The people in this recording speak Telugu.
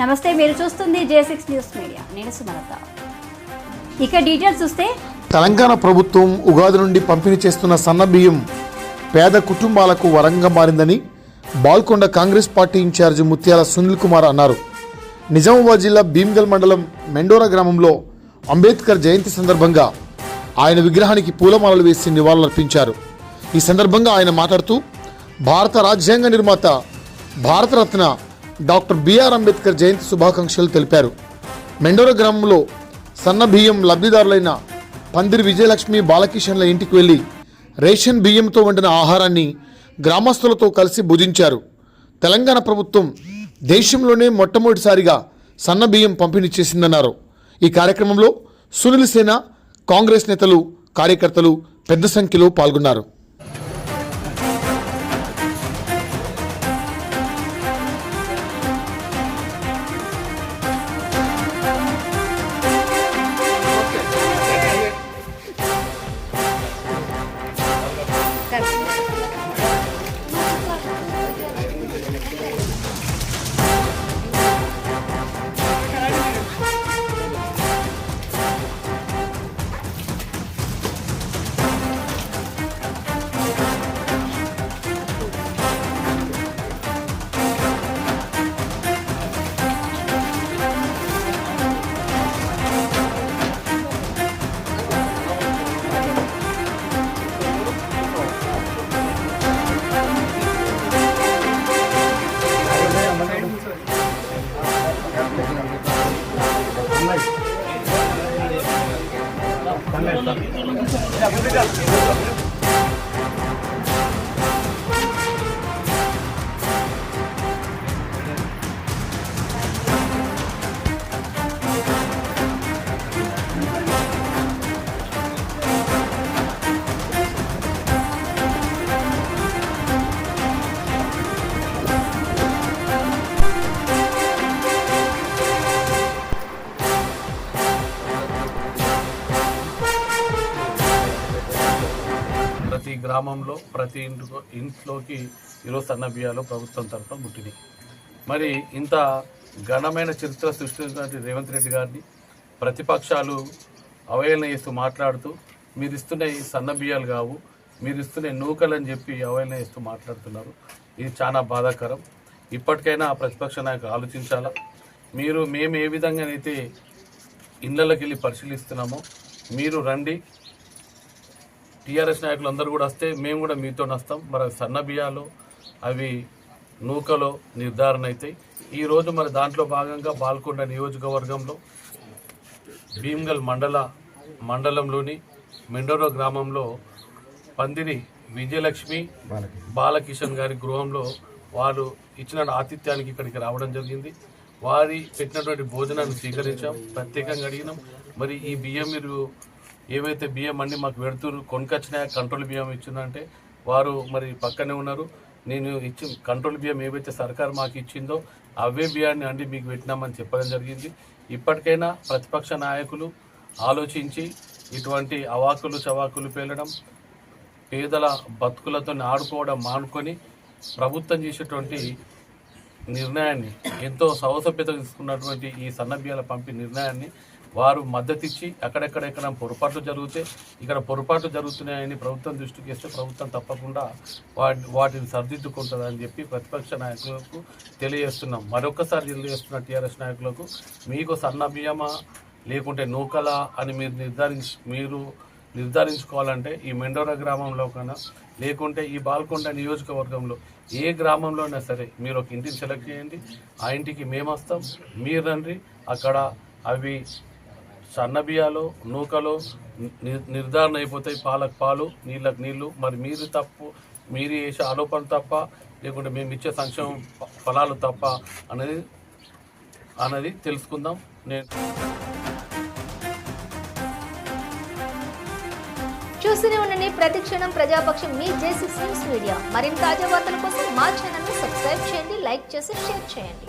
నమస్తే మీరు చూస్తుంది జే సిక్స్ న్యూస్ మీడియా. నేను సుమలత. ఇక డీటెయిల్స్ చూస్తే తెలంగాణ ప్రభుత్వం ఉగాది నుండి పంపిణీ చేస్తున్న సన్న బియ్యం పేద కుటుంబాలకు వరంగా మారిందని బాల్కొండ కాంగ్రెస్ పార్టీ ఇన్ఛార్జ్ ముత్యాల సునీల్ కుమార్ అన్నారు. నిజామాబాద్ జిల్లా భీమ్గల్ మండలం మెండోరా గ్రామంలో అంబేద్కర్ జయంతి సందర్భంగా ఆయన విగ్రహానికి పూలమాలలు వేసి నివాళులర్పించారు. ఈ సందర్భంగా ఆయన మాట్లాడుతూ భారత రాజ్యాంగ నిర్మాత భారతరత్న డాక్టర్ బిఆర్ అంబేద్కర్ జయంతి శుభాకాంక్షలు తెలిపారు. మెండోర గ్రామంలో సన్న బియ్యం లబ్ధిదారులైన పందిరి విజయలక్ష్మి బాలకిషన్ల ఇంటికి వెళ్ళి రేషన్ బియ్యంతో వండిన ఆహారాన్ని గ్రామస్తులతో కలిసి భుజించారు. తెలంగాణ ప్రభుత్వం దేశంలోనే మొట్టమొదటిసారిగా సన్న బియ్యం పంపిణీ చేసిందన్నారు. ఈ కార్యక్రమంలో సునీల్ సేన కాంగ్రెస్ నేతలు కార్యకర్తలు పెద్ద సంఖ్యలో పాల్గొన్నారు. 慢点，慢点，慢点，快点，快点。గ్రామంలో ప్రతి ఇంటికో ఇంట్లోకి ఈరోజు సన్న బియ్యాలు ప్రభుత్వం తరఫున ముట్టినాయి. మరి ఇంత ఘనమైన చరిత్ర సృష్టించినటువంటి రేవంత్ రెడ్డి గారిని ప్రతిపక్షాలు అవహేళన చేస్తూ మాట్లాడుతూ మీరు ఇస్తున్న ఈ సన్న బియ్యాలు కావు మీరు ఇస్తున్న నూకలు అని చెప్పి అవహేళన చేస్తూ మాట్లాడుతున్నారు. ఇది చాలా బాధాకరం. ఇప్పటికైనా ప్రతిపక్ష నాయకులు ఆలోచించాలా? మీరు మేము ఏ విధంగానైతే ఇళ్ళకి వెళ్ళి పరిశీలిస్తున్నామో మీరు రండి టీఆర్ఎస్ నాయకులు అందరూ కూడా వస్తే మేము కూడా మీతో వస్తాం. మరి సన్న బియ్యాలు అవి నూకలో నిర్ధారణ అవుతాయి. ఈరోజు మరి దాంట్లో భాగంగా బాల్కొండ నియోజకవర్గంలో భీమ్గల్ మండల మండలంలోని మెండోరో గ్రామంలో పందిరి విజయలక్ష్మి బాలకిషన్ గారి గృహంలో వారు ఇచ్చిన ఆతిథ్యానికి ఇక్కడికి రావడం జరిగింది. వారి పెట్టినటువంటి భోజనాన్ని స్వీకరించాం ప్రత్యేకంగా అడిగినాం. మరి ఈ బియ్యం మీరు ఏవైతే బియ్యం అన్ని మాకు పెడుతున్నారు కొనుకొచ్చిన కంట్రోల్ బియ్యం ఇచ్చిందంటే వారు మరి పక్కనే ఉన్నారు. నేను ఇచ్చి కంట్రోల్ బియ్యం ఏవైతే సర్కార్ మాకు ఇచ్చిందో అవే బియ్యాన్ని అండి మీకు పెట్టినామని చెప్పడం జరిగింది. ఇప్పటికైనా ప్రతిపక్ష నాయకులు ఆలోచించి ఇటువంటి అవాకులు చవాకులు పేలడం పేదల బతుకులతో ఆడుకోవడం మానుకొని ప్రభుత్వం చేసేటువంటి నిర్ణయాన్ని ఎంతో సౌసభ్యత తీసుకున్నటువంటి ఈ సన్నబియ్యాల పంపిణీ నిర్ణయాన్ని వారు మద్దతిచ్చి అక్కడెక్కడ అక్కడెక్కడెక్కడ పొరపాట్లు జరిగితే ఇక్కడ పొరపాట్లు జరుగుతున్నాయని ప్రభుత్వం దృష్టికి ఇస్తే ప్రభుత్వం తప్పకుండా వాటి వాటిని సరిదిద్దుకుంటుందని చెప్పి ప్రతిపక్ష నాయకులకు తెలియజేస్తున్నాం. మరొకసారి తెలియజేస్తున్న టీఆర్ఎస్ నాయకులకు మీకు సన్న బియ్యమా లేకుంటే నూకలా అని మీరు నిర్ధారించి మీరు నిర్ధారించుకోవాలంటే ఈ మెండోరా గ్రామంలో కన్నా లేకుంటే ఈ బాల్కొండ నియోజకవర్గంలో ఏ గ్రామంలో అయినా సరే మీరు ఒక ఇంటిని సెలెక్ట్ చేయండి. ఆ ఇంటికి మేము వస్తాం మీరు రండి. అక్కడ అవి సన్న నూకలో నూకలు నిర్ధారణ అయిపోతాయి. పాలకు పాలు నీళ్ళకు నీళ్ళు మరి మీరు తప్పు మీరు చేసే ఆలోపణ తప్ప లేకుంటే మేము ఇచ్చే సంక్షేమ ఫలాలు తప్ప అనేది అనేది తెలుసుకుందాం. నేను చూస్తూనే ఉండండి. ప్రతి క్షణం ప్రజాపక్షం మీ జేసీ న్యూస్ మీడియా మరిన్ని తాజా వార్తల కోసం మా ఛానల్ని సబ్స్క్రైబ్ చేయండి లైక్ చేసి షేర్ చేయండి.